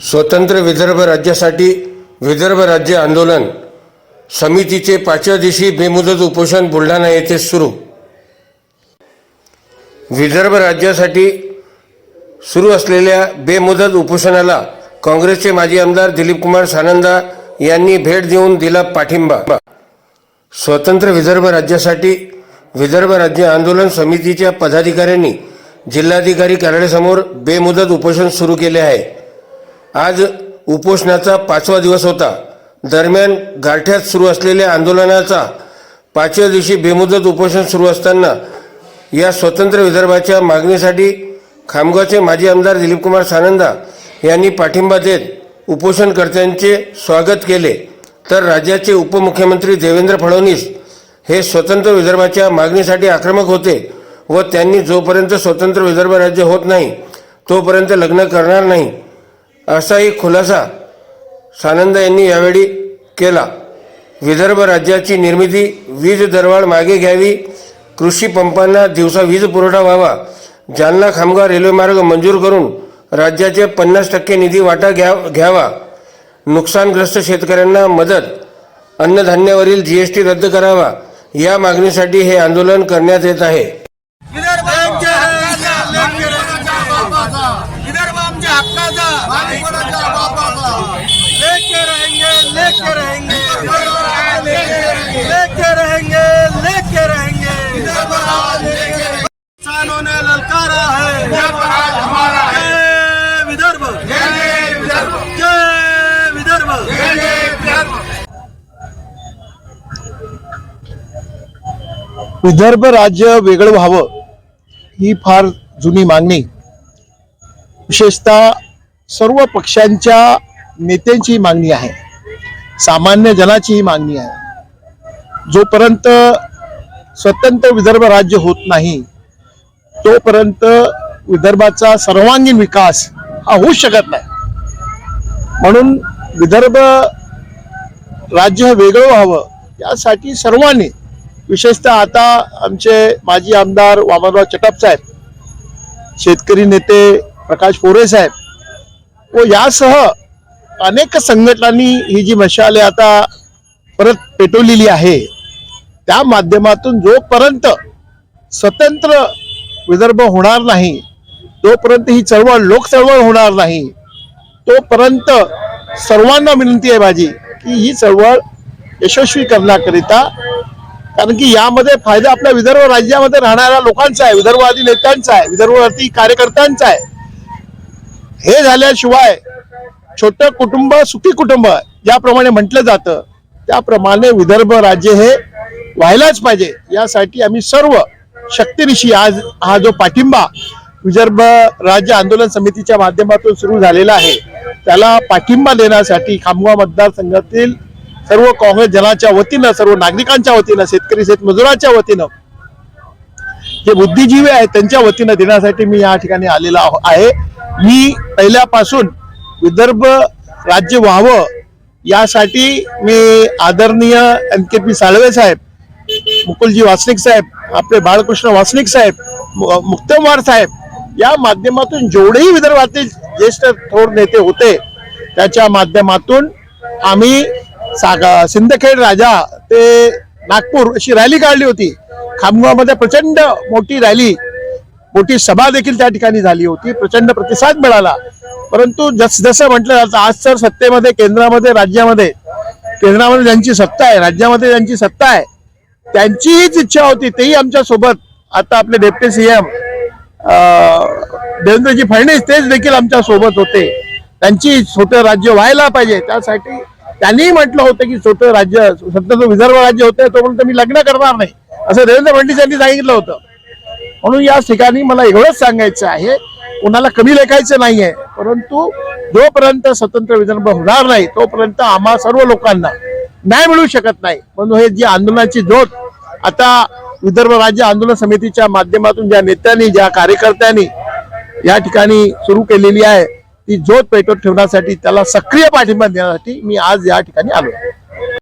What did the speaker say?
स्वतंत्र विदर्भ राज्यासाठी विदर्भ राज्य आंदोलन समितीचे पाचव्या दिवशी बेमुदत उपोषण बुलढाणा येथे सुरू. विदर्भ राज्यासाठी सुरू असलेल्या बेमुदत उपोषणाला काँग्रेसचे माजी आमदार दिलीपकुमार सानंदा यांनी भेट देऊन दिला पाठिंबा. स्वतंत्र विदर्भ राज्यासाठी विदर्भ राज्य आंदोलन समितीच्या पदाधिकाऱ्यांनी जिल्हाधिकारी कार्यालयासमोर बेमुदत उपोषण सुरू केले आहे. आज उपोषणाचा पाचवा दिवस होता. दरम्यान गारठ्यात सुरू असलेल्या आंदोलनाचा पाचव्या दिवशी बेमुदत उपोषण सुरू असताना या स्वतंत्र विदर्भाच्या मागणीसाठी खामगावचे माजी आमदार दिलीपकुमार सानंदा यांनी पाठिंबा देत उपोषणकर्त्यांचे स्वागत केले. तर राज्याचे उपमुख्यमंत्री देवेंद्र फडणवीस हे स्वतंत्र विदर्भाच्या मागणीसाठी आक्रमक होते व त्यांनी जोपर्यंत स्वतंत्र विदर्भ राज्य होत नाही तोपर्यंत लग्न करणार नाही. असाही खुलासा सानंद यांनी यावेळी केला. विदर्भ राज्याची निर्मिती वीज दरवाढ मागे घ्यावी कृषी पंपांना दिवसा वीज पुरवठा व्हावा जालना खामगाव रेल्वेमार्ग मंजूर करून राज्याचे पन्नास टक्के निधी वाटा घ्या घ्यावा नुकसानग्रस्त शेतकऱ्यांना मदत अन्नधान्यावरील जी एस टी रद्द करावा या मागणीसाठी हे आंदोलन करण्यात येत आहे विदर्भ आमच्या हक्काचा विदर्भ आमच्या हक्काचा लेके रहेंगे लेके रहेंगे. लेके रहेंगे लेके रहेंगे किसानों ने ललकारा है. जय विदर्भ. जय विदर्भ. विदर्भ राज्य वेगळं व्हावं ही फार जुनी मागणी. विशेषतः सर्व पक्षांच्या नेत्यांची मागणी आहे. सामान्य जनाची ही मागणी आहे. जोपर्यंत स्वतंत्र विदर्भ राज्य होत नाही तोपर्यंत विदर्भाचा सर्वांगीण विकास हा होऊ शकत नाही. म्हणून विदर्भ राज्य वेगळं व्हावं यासाठी सर्वांनी विशेषतः आता आमचे माजी आमदार वामनराव चटप साहेब शेतकरी नेते प्रकाश पोरे साहेब व यासह अनेक संघटनांनी ही जी मशाले आता परत पेटवलेली आहे त्या माध्यमातून जोपर्यंत स्वतंत्र विदर्भ होणार नाही तोपर्यंत ही चळवळ लोक चळवळ होणार नाही तोपर्यंत सर्वांना विनंती आहे माझी की ही चळवळ यशस्वी करण्याकरिता कारण की यामध्ये फायदा आपल्या विदर्भ राज्यामध्ये राहणाऱ्या लोकांचा आहे विदर्भवादी नेत्यांचा आहे विदर्भवादी कार्यकर्त्यांचा आहे. हे झाल्याशिवाय छोट कुटुंब सुखी कुटुंब ज्याप्रमाणे म्हटलं जातं त्याप्रमाणे विदर्भ राज्य हे व्हायलाच पाहिजे. यासाठी आम्ही सर्व शक्तिनिशी आज हा जो पाठिंबा विदर्भ राज्य आंदोलन समितीच्या माध्यमातून सुरू झालेला आहे त्याला पाठिंबा देण्यासाठी खामगाव मतदारसंघातील सर्व काँग्रेस जनाच्या वतीनं सर्व नागरिकांच्या वतीनं शेतकरी शेतमजुराच्या वतीनं जे बुद्धिजीवी आहेत त्यांच्या वतीनं देण्यासाठी मी या ठिकाणी आलेला आहे. मी पहिल्यापासून विदर्भ राज्य व्हावं यासाठी मी आदरणीय एम के पी साळवे साहेब मुकुलजी वासनिक साहेब आपले बाळकृष्ण वासनिक साहेब मु- मुक्तमवार साहेब या माध्यमातून जेवढेही विदर्भातील ज्येष्ठ थोर नेते होते त्याच्या माध्यमातून आम्ही सागा सिंदखेड राजा ते नागपूर अशी रॅली काढली होती. खामगावमध्ये प्रचंड मोठी रॅली मोठी सभा देखील त्या ठिकाणी झाली होती. प्रचंड प्रतिसाद मिळाला. परंतु जस जसं म्हटलं जातं आज तर सत्तेमध्ये केंद्रामध्ये राज्यामध्ये केंद्रामध्ये ज्यांची सत्ता आहे राज्यामध्ये ज्यांची सत्ता आहे त्यांचीहीच इच्छा होती तेही आमच्यासोबत आता आपले डेप्टी सीएम देवेंद्रजी फडणवीस तेच देखील आमच्यासोबत होते. त्यांची छोटं राज्य व्हायला पाहिजे. त्यासाठी त्यांनी म्हटलं होतं की छोटं राज्य स्वतंत्र विदर्भ राज्य होतं तोपर्यंत मी लग्न करणार नाही. असं देवेंद्र फडणवीस यांनी सांगितलं होतं. म्हणून या ठिकाणी मला एवढंच सांगायचं आहे कुणाला कमी लेखायचं नाहीये परंतु जोपर्यंत स्वतंत्र विदर्भ होणार नाही तोपर्यंत आम्हा सर्व लोकांना न्याय मिळू शकत नाही. म्हणून हे जी आंदोलनाची जोत आता विदर्भ राज्य आंदोलन समितीच्या माध्यमातून ज्या नेत्यांनी ज्या कार्यकर्त्यांनी या ठिकाणी सुरू केलेली आहे ती जोत पेटवत ठेवण्यासाठी त्याला सक्रिय पाठिंबा देण्यासाठी मी आज या ठिकाणी आलो